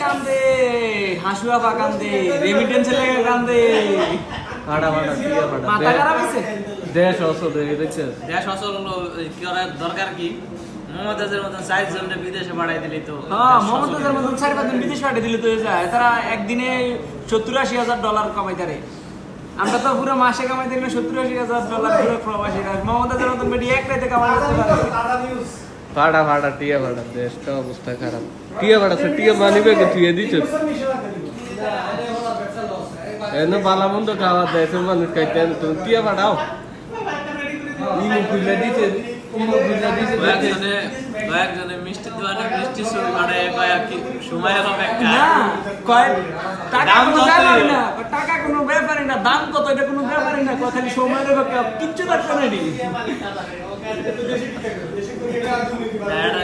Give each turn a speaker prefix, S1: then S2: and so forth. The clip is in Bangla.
S1: কান্দে হাসুয়া কান্দে রেমিটেন্সের লেগে কান্দে
S2: ফাটা ফাটা টিয়া ফাটা
S1: মাথা খারাপ হয়েছে
S2: দেশ অসদ দেখছে
S3: দেশ অসল হলো কি করার দরকার কি মমতাজের মতন চার জনকে বিদেশে পাঠাই দিলি তো
S1: হ্যাঁ মমতাজের মতন চারি পাঁচ দিন বিদেশ পাঠিয়ে দিলে তো তারা একদিনে সত্তর আশি হাজার ডলার কামাইতে পারে আমরা তো পুরো মাসে কামাইতে গেলে সত্তর আশি হাজার ডলার পুরো প্রবাসীরা মমতাজের মতন বেটি এক রাইতে কামাই করতে পারে।
S2: ফাটা ফাটা টিয়া ফাটা দেশটা অবস্থা খারাপ। টিয়া ফাটা সে টিয়া মানিবে কে তুই দিছ। এনে বালা মন্দ খাওয়া দেশের মানুষ খাইতে তুমি টিয়া ফাটাও ইমু খুলে দিছে
S3: কয়েকজনে কয়েকজনে মিষ্টি দোকানে মিষ্টি ছবি পাঠায় কয়েক সময় হবে
S1: না কয় টাকা
S3: দাম
S1: কোনো না টাকা কোনো ব্যাপারই না দাম কত? এটা কোনো ব্যাপারই না কথা খালি সময় দেবে? কিচ্ছু তার নেই।
S3: এটা